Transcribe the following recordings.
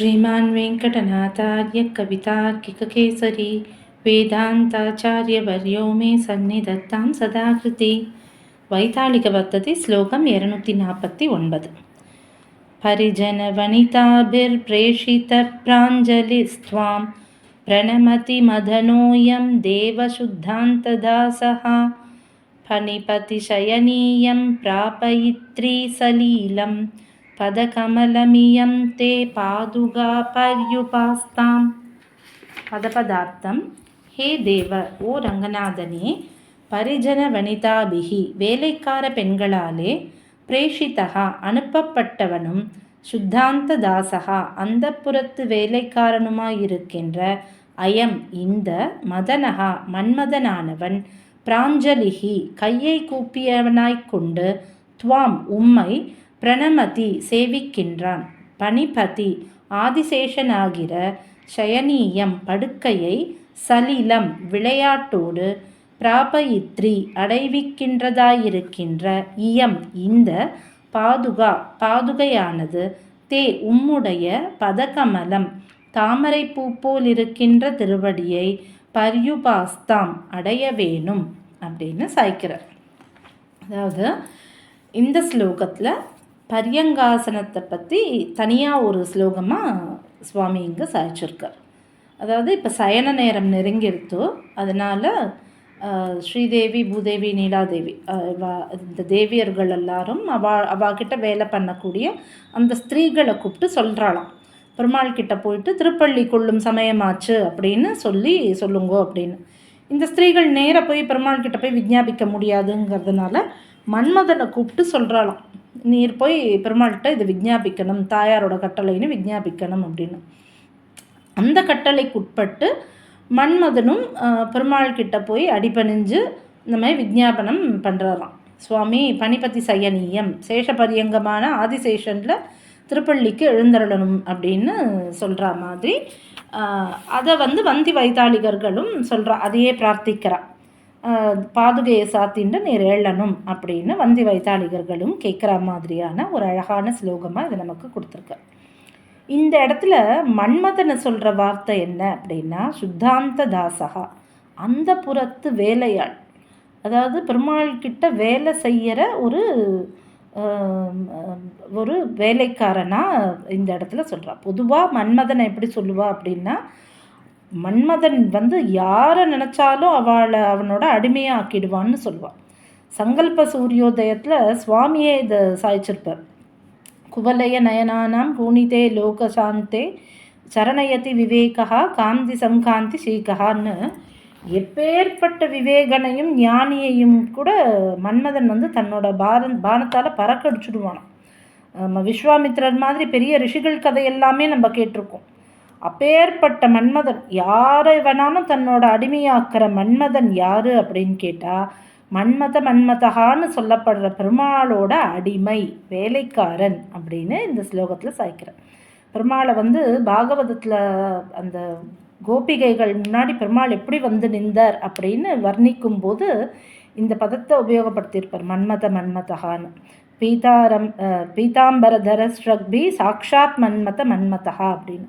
श्रीमान्वेङ्कटनातार्यः कवितार्किककेसरी वेदान्ताचार्यवर्यो मे सन्निधत्तां सदाकृति। वैतालिकवर्तते इरनूति एरनूतिनापति ओन्बद् परिजनवनिताभिर्प्रेषितप्राञ्जलिस्त्वां प्रणमति मदनोऽयं देवशुद्धान्तदासः फणिपतिशयनीयं प्रापयित्री सलीलम् பதகமலமியம் தே பாதுகா பர்யுபாஸ்தாம் பதபதார்த்தம் ஹே தேவ ஓ ரங்கநாதனே பரிஜன வனிதாபிகி வேலைக்கார பெண்களாலே பிரேஷிதா அனுப்பப்பட்டவனும் சுத்தாந்த தாசகா அந்த வேலைக்காரனுமாயிருக்கின்ற அயம் இந்த மதனகா மன்மதனானவன் பிராஞ்சலிகி கையை கூப்பியவனாய்க் கொண்டு துவாம் உம்மை பிரணமதி சேவிக்கின்றான். பணிபதி ஆதிசேஷனாகிற சயனீயம் படுக்கையை சலிலம் விளையாட்டோடு பிராபயித்ரி அடைவிக்கின்றதாயிருக்கின்ற இயம் இந்த பாதுகா பாதுகையானது தே உம்முடைய பதகமலம். தாமரை பூ போல் இருக்கின்ற திருவடியை பர்யுபாஸ்தாம் அடைய வேணும் அப்படின்னு சாய்க்கிறார். அதாவது இந்த ஸ்லோகத்தில் பரியங்காசனத்தை பற்றி தனியாக ஒரு ஸ்லோகமாக சுவாமி இங்கே சாய்ச்சிருக்கார். அதாவது இப்போ சயன நேரம் நெருங்கிருத்தோ அதனால் ஸ்ரீதேவி பூதேவி நீலாதேவி இந்த தேவியர்கள் எல்லாரும் அவா அவாகிட்ட வேலை பண்ணக்கூடிய அந்த ஸ்திரீகளை கூப்பிட்டு சொல்கிறாளாம் பெருமாள் கிட்ட போயிட்டு திருப்பள்ளி கொள்ளும் சமயமாச்சு அப்படின்னு சொல்லி சொல்லுங்கோ அப்படின்னு. இந்த ஸ்திரீகள் நேராக போய் பெருமாள் கிட்ட போய் விஜாபிக்க முடியாதுங்கிறதுனால மன்மதனை கூப்பிட்டு சொல்கிறாளாம் நீர் போய் பெருமாள்கிட்ட இதை விஜாபிக்கணும் தாயாரோட கட்டளைன்னு விஜாபிக்கணும் அப்படின்னு. அந்த கட்டளைக்குட்பட்டு மன்மதனும் பெருமாள் கிட்ட போய் அடிபணிஞ்சு இந்த மாதிரி விஜாபனம் பண்ணுறாராம் சுவாமி பனிபதி சயனீயம் சேஷபரியங்கமான ஆதிசேஷனில் திருப்பள்ளிக்கு எழுந்தருளணும் அப்படின்னு சொல்கிற மாதிரி அதை வந்து வந்தி வைத்தாளிகர்களும் சொல்கிறா அதையே பிரார்த்திக்கிறான் பாதுகையை சாத்தின்ட்டு நீர் எழணும் அப்படின்னு வந்தி வைத்தாளிகர்களும் கேட்குற மாதிரியான ஒரு அழகான ஸ்லோகமாக இதை நமக்கு கொடுத்துருக்கு. இந்த இடத்துல மன்மதனை சொல்கிற வார்த்தை என்ன அப்படின்னா சுத்தாந்த தாசகா. அந்த புறத்து வேலையாள் அதாவது பெருமாள் கிட்ட வேலை செய்கிற ஒரு ஒரு வேலைக்காரனாக இந்த இடத்துல சொல்கிறான் பொதுவாக மன்மதனை எப்படி சொல்லுவா அப்படின்னா மன்மதன் வந்து யாரை நினச்சாலும் அவளை அவனோட அடிமையாக ஆக்கிடுவான்னு சொல்லுவாள் சங்கல்ப சூரியோதயத்தில் சுவாமியே இதை சாய்ச்சிருப்பார். குவலய நயனானாம் பூனிதே லோகசாந்தே சரணயதி விவேகா காந்தி சங்காந்தி ஸ்ரீகஹான்னு எப்பேற்பட்ட விவேகனையும் ஞானியையும் கூட மன்மதன் வந்து தன்னோட பாரன் பானத்தால் நம்ம விஸ்வாமித்திரர் மாதிரி பெரிய ரிஷிகள் கதை எல்லாமே நம்ம கேட்டிருக்கோம். அப்பேற்பட்ட மன்மதன் யாரை வேணாலும் தன்னோட அடிமையாக்கிற மன்மதன் யார் அப்படின்னு கேட்டால் மன்மத மன்மதகான்னு சொல்லப்படுற பெருமாளோட அடிமை வேலைக்காரன் அப்படின்னு இந்த ஸ்லோகத்தில் சாய்க்கிறேன் பெருமாளை வந்து பாகவதத்தில் அந்த கோபிகைகள் முன்னாடி பெருமாள் எப்படி வந்து நின்றார் அப்படின்னு வர்ணிக்கும் போது இந்த பதத்தை உபயோகப்படுத்தியிருப்பார் மன்மத மன்மதகான்னு. பீதாரம் பீதாம்பரதர ஸ்ரக்பி சாக்ஷாத் மன்மத மன்மதகா அப்படின்னு.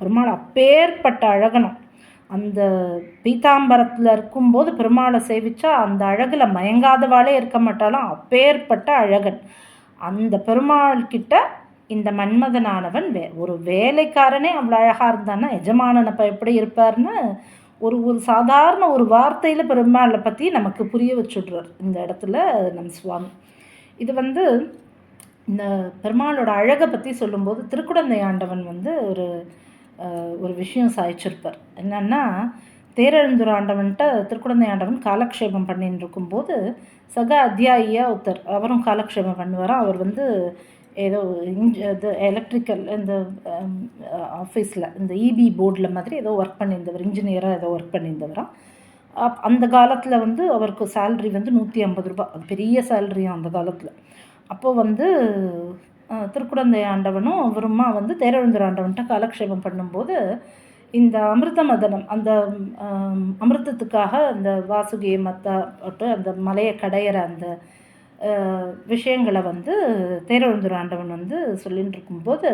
பெருமாள் அப்பேற்பட்ட அழகனும். அந்த பீதாம்பரத்தில் இருக்கும்போது பெருமாளை சேவிச்சா அந்த அழகில் மயங்காதவாளே இருக்க மாட்டாலும் அப்பேற்பட்ட அழகன். அந்த பெருமாள் கிட்ட இந்த மன்மதனானவன் வே ஒரு வேலைக்காரனே அவ்வளோ அழகாக இருந்தான்னா எஜமானன் அப்போ எப்படி இருப்பார்னு ஒரு ஒரு சாதாரண ஒரு வார்த்தையில் பெருமாளை பற்றி நமக்கு புரிய வச்சுடுறார். இந்த இடத்துல நம் சுவாமி. இது வந்து இந்த பெருமாளோட அழகை பற்றி சொல்லும்போது திருக்குடந்தை ஆண்டவன் வந்து ஒரு ஒரு விஷயம் சாய்ச்சிருப்பார் என்னன்னா தேரெழுந்துர ஆண்டவன்ட்ட திருக்குழந்தை ஆண்டவன் காலக்ஷேபம் பண்ணின்னு இருக்கும்போது சக அத்தியாயியாக ஒருத்தர் அவரும் காலக்ஷேபம் பண்ணுவாராம் அவர் வந்து ஏதோ இன்ஜ் இது எலக்ட்ரிக்கல் இந்த ஆஃபீஸில் இந்த இபி போர்டில் மாதிரி ஏதோ ஒர்க் பண்ணியிருந்தவர் இன்ஜினியராக ஏதோ ஒர்க் பண்ணியிருந்தவராம் அப் அந்த காலத்தில் வந்து அவருக்கு சேல்ரி வந்து நூற்றி ஐம்பது ரூபா அது பெரிய சேல்ரியாக அந்த காலத்தில். அப்போது வந்து திருக்குடந்தை ஆண்டவனும் அவருமா வந்து தேரழுந்தர் ஆண்டவன்ட்ட காலக்ஷேபம் பண்ணும்போது இந்த அமிர்த மதனம் அந்த அமிர்தத்துக்காக அந்த வாசுகியை மத்தாட்டு அந்த மலையை கடையிற அந்த விஷயங்களை வந்து தேரழுந்தூர் ஆண்டவன் வந்து சொல்லின்னு இருக்கும்போது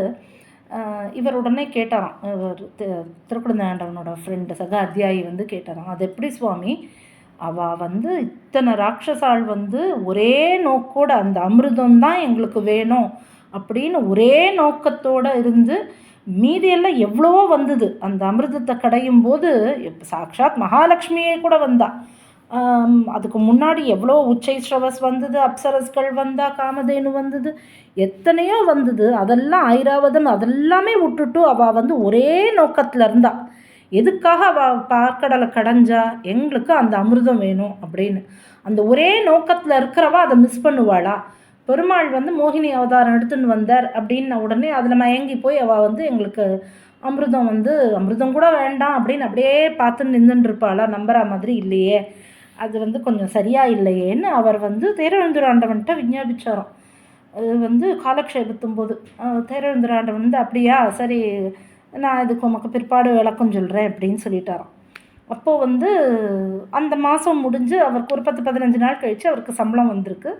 இவர் உடனே கேட்டாராம். இவர் திருக்குழந்தை ஆண்டவனோட ஃப்ரெண்டு சக அத்தியாயி வந்து கேட்டாராம். அது எப்படி சுவாமி? அவள் வந்து இத்தனை ராட்சசாள் வந்து ஒரே நோக்கோட அந்த அமிர்தம் தான் எங்களுக்கு வேணும். அப்படின்னு ஒரே நோக்கத்தோடு இருந்து மீதியெல்லாம் எவ்வளவோ வந்தது. அந்த அமிர்தத்தை கடையும் போது சாக்ஷாத் மகாலட்சுமியே கூட வந்தா. அதுக்கு முன்னாடி எவ்வளோ உச்சை ஸ்ரவஸ் வந்தது அப்சரஸ்கள் வந்தா காமதேனு வந்தது எத்தனையோ வந்தது. அதெல்லாம் ஐராவதம் அதெல்லாமே விட்டுட்டு அவள் வந்து ஒரே நோக்கத்தில் இருந்தா. எதுக்காக அவள் பார்க்கடலை கடைஞ்சா? எங்களுக்கு அந்த அமிர்தம் வேணும் அப்படின்னு. அந்த ஒரே நோக்கத்தில் இருக்கிறவா அதை மிஸ் பண்ணுவாளா? பெருமாள் வந்து மோகினி அவதாரம் எடுத்துன்னு வந்தார் அப்படின்ன உடனே அதில் மயங்கி போய் அவள் வந்து எங்களுக்கு அமிர்தம் வந்து அமிர்தம் கூட வேண்டாம் அப்படின்னு அப்படியே பார்த்து நின்றுட்டு இருப்பாளா? நம்புற மாதிரி இல்லையே. அது வந்து கொஞ்சம் சரியாக இல்லையேன்னு அவர் வந்து தேரழுந்துராண்டவன்கிட்ட விஞ்ஞாபிச்சாராம். அது வந்து காலக்ஷேபத்தும் போது. தேரழுந்துராண்டவன் வந்து அப்படியா? சரி நான் இதுக்கு உமக்கு பிற்பாடு விளக்கம் சொல்கிறேன் அப்படின்னு சொல்லிட்டாராம். அப்போது வந்து அந்த மாதம் முடிஞ்சு அவருக்கு ஒரு பத்து பதினஞ்சு நாள் கழித்து அவருக்கு சம்பளம் வந்திருக்கு.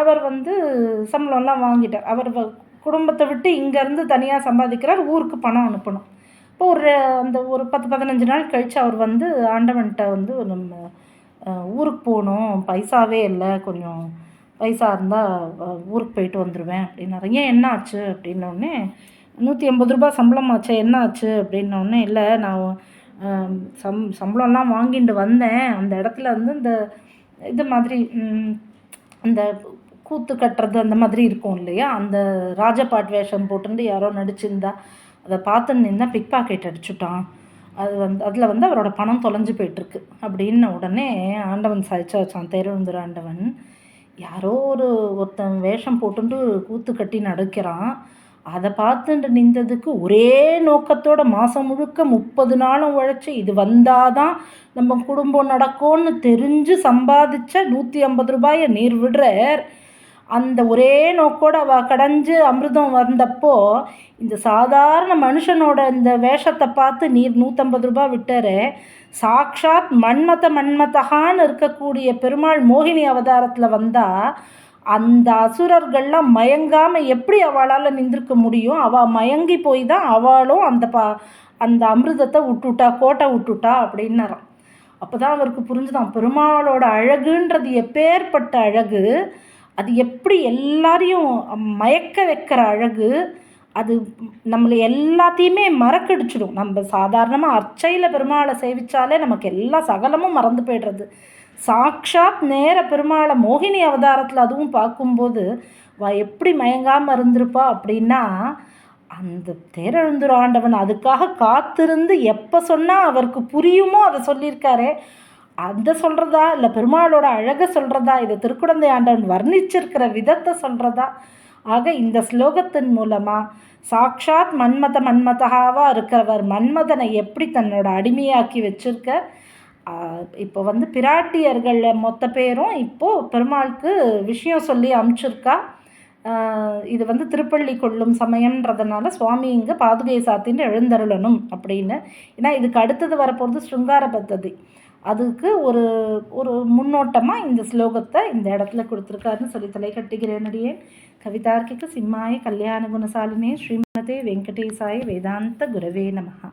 அவர் வந்து சம்பளம்லாம் வாங்கிட்டார். அவர் குடும்பத்தை விட்டு இங்கேருந்து தனியாக சம்பாதிக்கிறார் ஊருக்கு பணம் அனுப்பணும். இப்போ ஒரு அந்த ஒரு பத்து பதினஞ்சு நாள் கழித்து அவர் வந்து ஆண்டவன்கிட்ட வந்து நம்ம ஊருக்கு போகணும் பைசாவே இல்லை கொஞ்சம் பைசா இருந்தால் ஊருக்கு போயிட்டு வந்துடுவேன் அப்படின்னாரு. ஏன் என்ன ஆச்சு அப்படின்னோடனே நூற்றி எண்பது ரூபா சம்பளம் ஆச்சு என்ன ஆச்சு அப்படின்னோடனே இல்லை நான் சம் சம்பளம்லாம் வாங்கிட்டு வந்தேன். அந்த இடத்துல வந்து இந்த இது மாதிரி அந்த கூத்து கட்டுறது அந்த மாதிரி இருக்கும் இல்லையா? அந்த ராஜபாட் வேஷம் போட்டுருந்து யாரோ நடிச்சிருந்தா அதை பார்த்து நின்னா பிக் பாக்கெட் அடிச்சுட்டான். அது வந்து அதில் வந்து அவரோட பணம் தொலைஞ்சு போயிட்டுருக்கு. அப்படின்ன உடனே ஆண்டவன் சாய்ச்சா வச்சான் தெருவந்துரு ஆண்டவன் யாரோ ஒரு ஒருத்தன் வேஷம் போட்டுட்டு கூத்து கட்டி நடக்கிறான். அதை பார்த்துட்டு நின்றதுக்கு ஒரே நோக்கத்தோட மாதம் முழுக்க முப்பது நாளும் உழைச்சி இது வந்தாதான் நம்ம குடும்பம் நடக்கும்னு தெரிஞ்சு சம்பாதிச்ச நூற்றி ஐம்பது ரூபாயை நீர் விடுறார். அந்த ஒரே நோக்கோடு அவள் கடைஞ்சு அமிர்தம் வந்தப்போ இந்த சாதாரண மனுஷனோட இந்த வேஷத்தை பார்த்து நீர் நூற்றம்பது ரூபாய் விட்டார். சாக்ஷாத் மன்மத மன்மதகான்னு இருக்கக்கூடிய பெருமாள் மோகினி அவதாரத்தில் வந்தால் அந்த அசுரர்கள்லாம் மயங்காமல் எப்படி அவளால் நின்றுக்க முடியும்? அவள் மயங்கி போய் தான் அவளும் அந்த பா அந்த அமிர்தத்தை விட்டுட்டா கோட்டை விட்டுட்டா அப்படின்னாராம். அப்போ தான் அவருக்கு புரிஞ்சுதான் பெருமாளோட அழகுன்றது எப்பேற்பட்ட அழகு. அது எப்படி எல்லாரையும் மயக்க வைக்கிற அழகு அது நம்மளை எல்லாத்தையுமே மறக்கடிச்சிடும். நம்ம சாதாரணமாக அர்ச்சையில் பெருமாளை சேவித்தாலே நமக்கு எல்லா சகலமும் மறந்து போய்டுறது. சாக்ஷாத் நேர பெருமாளை மோகினி அவதாரத்தில் அதுவும் பார்க்கும்போது வா எப்படி மயங்காமல் இருந்திருப்பா? அப்படின்னா அந்த தேரெழுந்துரு ஆண்டவன் அதுக்காக காத்திருந்து எப்போ சொன்னால் அவருக்கு புரியுமோ அதை சொல்லியிருக்காரே. அந்த சொல்கிறதா இல்லை பெருமாளோட அழகை சொல்கிறதா இதை திருக்குழந்தை ஆண்டவன் வர்ணிச்சிருக்கிற விதத்தை சொல்கிறதா ஆக இந்த ஸ்லோகத்தின் மூலமாக சாக்ஷாத் மன்மத மன்மதகாவாக இருக்கிறவர் மன்மதனை எப்படி தன்னோட அடிமையாக்கி வச்சிருக்க? இப்போ வந்து பிராட்டியர்களில் மொத்த பேரும் இப்போது பெருமாளுக்கு விஷயம் சொல்லி அமுச்சிருக்கா. இது வந்து திருப்பள்ளி கொள்ளும் சமயம்ன்றதுனால சுவாமி இங்கே பாதுகை சாத்தின்னு எழுந்தருளணும் அப்படின்னு. ஏன்னா இதுக்கு அடுத்தது வரப்போகிறது ஸ்ருங்கார பத்ததி அதுக்கு ஒரு ஒரு முன்னோட்டமாக இந்த ஸ்லோகத்தை இந்த இடத்துல கொடுத்துருக்காருன்னு சொல்லி தலை கட்டுகிறேனடியே கவிதார்க்கிக சிம்மாய கல்யாண குணசாலினே ஸ்ரீமதே வெங்கடேசாய வேதாந்த குரவே நமகா